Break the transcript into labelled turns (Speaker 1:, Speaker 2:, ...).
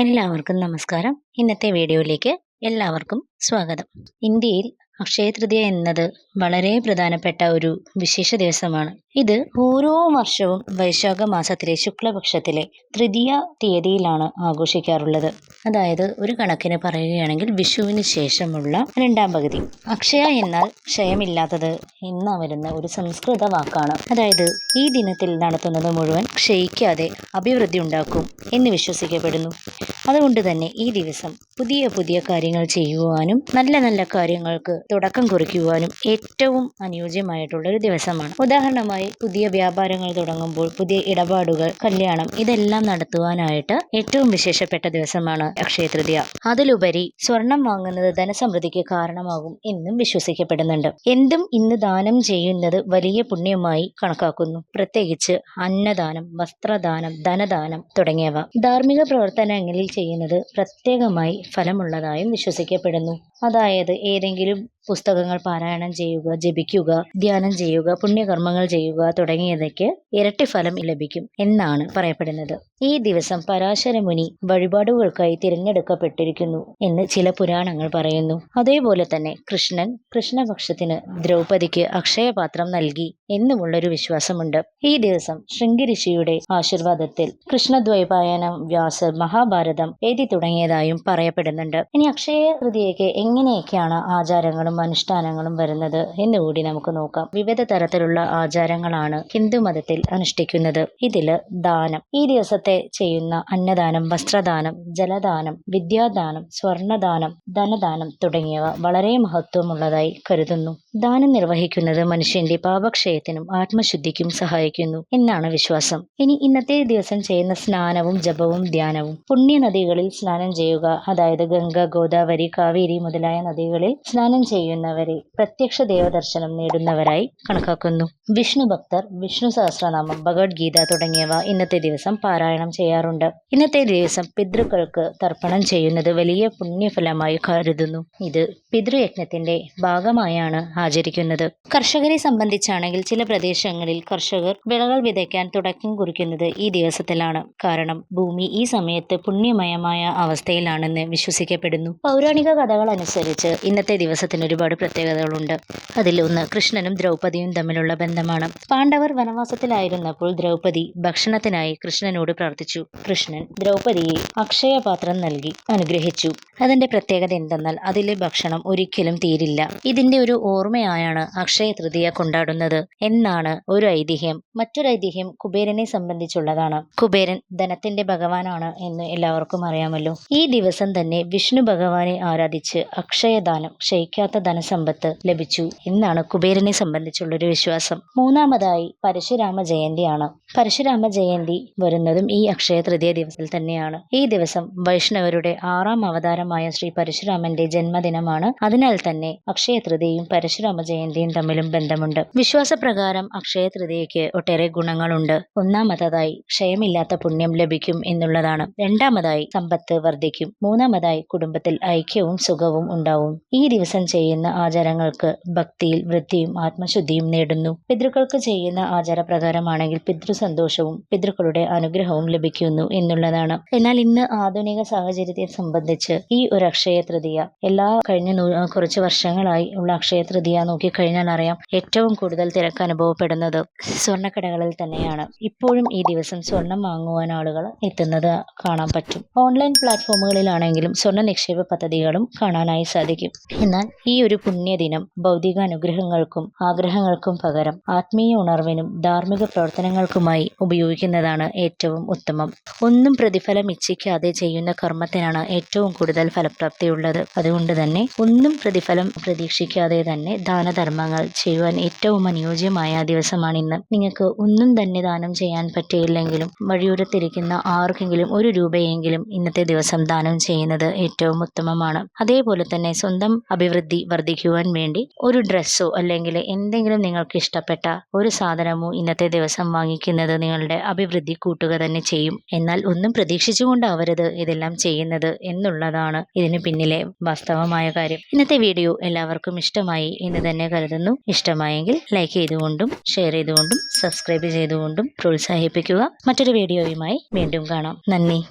Speaker 1: എല്ലാവർക്കും നമസ്കാരം ഇന്നത്തെ വീഡിയോയിലേക്ക് എല്ലാവർക്കും സ്വാഗതം ഇന്ത്യയിൽ അക്ഷയ തൃതീയ എന്നത് വളരെ പ്രധാനപ്പെട്ട ഒരു വിശേഷ ദിവസമാണ് ഇത് ഓരോ വർഷവും വൈശാഖ മാസത്തിലെ ശുക്ലപക്ഷത്തിലെ തൃതീയ തീയതിയിലാണ് ആഘോഷിക്കാറുള്ളത് അതായത് ഒരു കണക്കിന് പറയുകയാണെങ്കിൽ വിഷുവിന് ശേഷമുള്ള രണ്ടാം പകുതി അക്ഷയ എന്നാൽ ക്ഷയമില്ലാത്തത് എന്ന വരുന്ന ഒരു സംസ്കൃത വാക്കാണ് അതായത് ഈ ദിനത്തിൽ നടത്തുന്നത് മുഴുവൻ ക്ഷയിക്കാതെ അഭിവൃദ്ധി ഉണ്ടാക്കും എന്ന് വിശ്വസിക്കപ്പെടുന്നു അതുകൊണ്ട് തന്നെ ഈ ദിവസം പുതിയ പുതിയ കാര്യങ്ങൾ ചെയ്യുവാനും നല്ല നല്ല കാര്യങ്ങൾക്ക് തുടക്കം കുറിക്കുവാനും ഏറ്റവും അനുയോജ്യമായിട്ടുള്ള ഒരു ദിവസമാണ് ഉദാഹരണമായി പുതിയ വ്യാപാരങ്ങൾ തുടങ്ങുമ്പോൾ പുതിയ ഇടപാടുകൾ കല്യാണം ഇതെല്ലാം നടത്തുവാനായിട്ട് ഏറ്റവും വിശേഷപ്പെട്ട ദിവസമാണ് അക്ഷയ തൃതീയ അതിലുപരി സ്വർണം വാങ്ങുന്നത് ധനസമൃദ്ധിക്ക് കാരണമാകും എന്നും വിശ്വസിക്കപ്പെടുന്നുണ്ട് എന്തും ഇന്ന് ദാനം ചെയ്യുന്നത് വലിയ പുണ്യമായി കണക്കാക്കുന്നു പ്രത്യേകിച്ച് അന്നദാനം വസ്ത്രദാനം ധനദാനം തുടങ്ങിയവ ധാർമ്മിക പ്രവർത്തനങ്ങളിൽ ചെയ്യുന്നത് പ്രത്യേകമായി ഫലമുള്ളതായും വിശ്വസിക്കപ്പെടുന്നു അതായത് ഏതെങ്കിലും പുസ്തകങ്ങൾ പാരായണം ചെയ്യുക ജപിക്കുക ധ്യാനം ചെയ്യുക പുണ്യകർമ്മങ്ങൾ ചെയ്യുക തുടങ്ങിയവയ്ക്ക് ഇരട്ടി ഫലം ലഭിക്കും എന്നാണ് പറയപ്പെടുന്നത് ഈ ദിവസം പരാശര മുനി വഴിപാടുകൾക്കായി തിരഞ്ഞെടുക്കപ്പെട്ടിരിക്കുന്നു എന്ന് ചില പുരാണങ്ങൾ പറയുന്നു അതേപോലെ തന്നെ കൃഷ്ണൻ കൃഷ്ണപക്ഷത്തിന് ദ്രൗപദിക്ക് അക്ഷയപാത്രം നൽകി എന്നുമുള്ളൊരു വിശ്വാസമുണ്ട് ഈ ദിവസം ശൃംഗിരിഷിയുടെ ആശീർവാദത്തിൽ കൃഷ്ണദ്വൈപായനം വ്യാസ മഹാഭാരതം എഴുതി തുടങ്ങിയതായും പറയപ്പെടുന്നുണ്ട് ഇനി അക്ഷയ കൃതിയൊക്കെ എങ്ങനെയൊക്കെയാണ് ആചാരങ്ങളും അനുഷ്ഠാനങ്ങളും വരുന്നത് എന്ന് കൂടി നമുക്ക് നോക്കാം വിവിധ തരത്തിലുള്ള ആചാരങ്ങളാണ് ഹിന്ദു മതത്തിൽ അനുഷ്ഠിക്കുന്നത് ഇതില് ദാനം ഈ ദിവസത്തെ ചെയ്യുന്ന അന്നദാനം വസ്ത്രദാനം ജലദാനം വിദ്യാദാനം സ്വർണദാനം ധനദാനം തുടങ്ങിയവ വളരെ മഹത്വമുള്ളതായി കരുതുന്നു ദാനം നിർവഹിക്കുന്നത് മനുഷ്യന്റെ പാപക്ഷയത്തിനും ആത്മശുദ്ധിക്കും സഹായിക്കുന്നു എന്നാണ് വിശ്വാസം ഇനി ഇന്നത്തെ ദിവസം ചെയ്യുന്ന സ്നാനവും ജപവും ധ്യാനവും പുണ്യനദികളിൽ സ്നാനം ചെയ്യുക അതായത് ഗംഗ ഗോദാവരി കാവേരി മുതൽ മുതലായ നദികളിൽ സ്നാനം ചെയ്യുന്നവരെ പ്രത്യക്ഷ ദേവദർശനം നേടുന്നവരായി കണക്കാക്കുന്നു വിഷ്ണു ഭക്തർ വിഷ്ണു സഹസ്രനാമം ഭഗവത്ഗീത തുടങ്ങിയവ ഇന്നത്തെ ദിവസം പാരായണം ചെയ്യാറുണ്ട് ഇന്നത്തെ ദിവസം പിതൃക്കൾക്ക് തർപ്പണം ചെയ്യുന്നത് വലിയ പുണ്യഫലമായി കരുതുന്നു ഇത് പിതൃയജ്ഞത്തിന്റെ ഭാഗമായാണ് ആചരിക്കുന്നത് കർഷകരെ സംബന്ധിച്ചാണെങ്കിൽ ചില പ്രദേശങ്ങളിൽ കർഷകർ വിളകൾ വിതയ്ക്കാൻ തുടക്കം കുറിക്കുന്നത് ഈ ദിവസത്തിലാണ് കാരണം ഭൂമി ഈ സമയത്ത് പുണ്യമയമായ അവസ്ഥയിലാണെന്ന് വിശ്വസിക്കപ്പെടുന്നു പൗരാണിക കഥകൾ അനുസരിച്ച് അനുസരിച്ച് ഇന്നത്തെ ദിവസത്തിന് ഒരുപാട് പ്രത്യേകതകളുണ്ട് അതിലൊന്ന് കൃഷ്ണനും ദ്രൗപദിയും തമ്മിലുള്ള ബന്ധമാണ് പാണ്ഡവർ വനവാസത്തിലായിരുന്നപ്പോൾ ദ്രൗപദി ഭക്ഷണത്തിനായി കൃഷ്ണനോട് പ്രാർത്ഥിച്ചു കൃഷ്ണൻ ദ്രൗപദിയെ അക്ഷയപാത്രം നൽകി അനുഗ്രഹിച്ചു അതിന്റെ പ്രത്യേകത എന്തെന്നാൽ അതിലെ ഭക്ഷണം ഒരിക്കലും തീരില്ല ഇതിന്റെ ഒരു ഓർമ്മയായാണ് അക്ഷയ തൃതീയ കൊണ്ടാടുന്നത് എന്നാണ് ഒരു ഐതിഹ്യം മറ്റൊരു ഐതിഹ്യം കുബേരനെ സംബന്ധിച്ചുള്ളതാണ് കുബേരൻ ധനത്തിന്റെ ഭഗവാനാണ് എന്ന് എല്ലാവർക്കും അറിയാമല്ലോ ഈ ദിവസം തന്നെ വിഷ്ണു ഭഗവാനെ ആരാധിച്ച് അക്ഷയദാനം ക്ഷയിക്കാത്ത ധനസമ്പത്ത് ലഭിച്ചു എന്നാണ് കുബേരനെ സംബന്ധിച്ചുള്ളൊരു വിശ്വാസം മൂന്നാമതായി പരശുരാമ ജയന്തിയാണ് പരശുരാമ ജയന്തി വരുന്നതും ഈ അക്ഷയ തൃതീയ ദിവസത്തിൽ തന്നെയാണ് ഈ ദിവസം വൈഷ്ണവരുടെ ആറാം അവതാരമായ ശ്രീ പരശുരാമന്റെ ജന്മദിനമാണ് അതിനാൽ തന്നെ അക്ഷയ തൃതീയയും പരശുരാമ ജയന്തിയും തമ്മിലും ബന്ധമുണ്ട് വിശ്വാസപ്രകാരം അക്ഷയ തൃതീയയ്ക്ക് ഒട്ടേറെ ഗുണങ്ങളുണ്ട് ഒന്നാമതായി ക്ഷയമില്ലാത്ത പുണ്യം ലഭിക്കും എന്നുള്ളതാണ് രണ്ടാമതായി സമ്പത്ത് വർദ്ധിക്കും മൂന്നാമതായി കുടുംബത്തിൽ ഐക്യവും സുഖവും ഫലവും ഉണ്ടാവും ഈ ദിവസം ചെയ്യുന്ന ആചാരങ്ങൾക്ക് ഭക്തിയിൽ വൃത്തിയും ആത്മശുദ്ധിയും നേടുന്നു പിതൃക്കൾക്ക് ചെയ്യുന്ന ആചാരപ്രകാരമാണെങ്കിൽ പിതൃസന്തോഷവും പിതൃക്കളുടെ അനുഗ്രഹവും ലഭിക്കുന്നു എന്നുള്ളതാണ് എന്നാൽ ഇന്ന് ആധുനിക സാഹചര്യത്തെ സംബന്ധിച്ച് ഈ ഒരു അക്ഷയ തൃതീയ എല്ലാ കഴിഞ്ഞ കുറച്ച് വർഷങ്ങളായി ഉള്ള അക്ഷയ തൃതീയ നോക്കിക്കഴിഞ്ഞാൽ അറിയാം ഏറ്റവും കൂടുതൽ തിരക്ക് അനുഭവപ്പെടുന്നത് സ്വർണ്ണക്കടകളിൽ തന്നെയാണ് ഇപ്പോഴും ഈ ദിവസം സ്വർണം വാങ്ങുവാൻ ആളുകൾ എത്തുന്നത് കാണാൻ പറ്റും ഓൺലൈൻ പ്ലാറ്റ്ഫോമുകളിലാണെങ്കിലും സ്വർണ്ണ നിക്ഷേപ പദ്ധതികളും കാണാൻ കാണാനായി സാധിക്കും എന്നാൽ ഈ ഒരു പുണ്യദിനം ഭൗതിക അനുഗ്രഹങ്ങൾക്കും ആഗ്രഹങ്ങൾക്കും പകരം ആത്മീയ ഉണർവിനും ധാർമ്മിക പ്രവർത്തനങ്ങൾക്കുമായി ഉപയോഗിക്കുന്നതാണ് ഏറ്റവും ഉത്തമം ഒന്നും പ്രതിഫലം ഇച്ഛിക്കാതെ ചെയ്യുന്ന കർമ്മത്തിനാണ് ഏറ്റവും കൂടുതൽ ഫലപ്രാപ്തിയുള്ളത് അതുകൊണ്ട് തന്നെ ഒന്നും പ്രതിഫലം പ്രതീക്ഷിക്കാതെ തന്നെ ദാനധർമ്മങ്ങൾ ചെയ്യുവാൻ ഏറ്റവും അനുയോജ്യമായ ദിവസമാണ് ഇന്ന് നിങ്ങൾക്ക് ഒന്നും തന്നെ ദാനം ചെയ്യാൻ പറ്റിയില്ലെങ്കിലും വഴിയൂരത്തിരിക്കുന്ന ആർക്കെങ്കിലും ഒരു രൂപയെങ്കിലും ഇന്നത്തെ ദിവസം ദാനം ചെയ്യുന്നത് ഏറ്റവും ഉത്തമമാണ് അതേപോലെ അതുപോലെ തന്നെ സ്വന്തം അഭിവൃദ്ധി വർദ്ധിക്കുവാൻ വേണ്ടി ഒരു ഡ്രസ്സോ അല്ലെങ്കിൽ എന്തെങ്കിലും നിങ്ങൾക്ക് ഇഷ്ടപ്പെട്ട ഒരു സാധനമോ ഇന്നത്തെ ദിവസം വാങ്ങിക്കുന്നത് നിങ്ങളുടെ അഭിവൃദ്ധി കൂട്ടുക തന്നെ ചെയ്യും എന്നാൽ ഒന്നും പ്രതീക്ഷിച്ചുകൊണ്ടാവരുത് ഇതെല്ലാം ചെയ്യുന്നത് എന്നുള്ളതാണ് ഇതിന് പിന്നിലെ വാസ്തവമായ കാര്യം ഇന്നത്തെ വീഡിയോ എല്ലാവർക്കും ഇഷ്ടമായി എന്ന് തന്നെ കരുതുന്നു ഇഷ്ടമായെങ്കിൽ ലൈക്ക് ചെയ്തുകൊണ്ടും ഷെയർ ചെയ്തുകൊണ്ടും സബ്സ്ക്രൈബ് ചെയ്തുകൊണ്ടും പ്രോത്സാഹിപ്പിക്കുക മറ്റൊരു വീഡിയോയുമായി വീണ്ടും കാണാം നന്ദി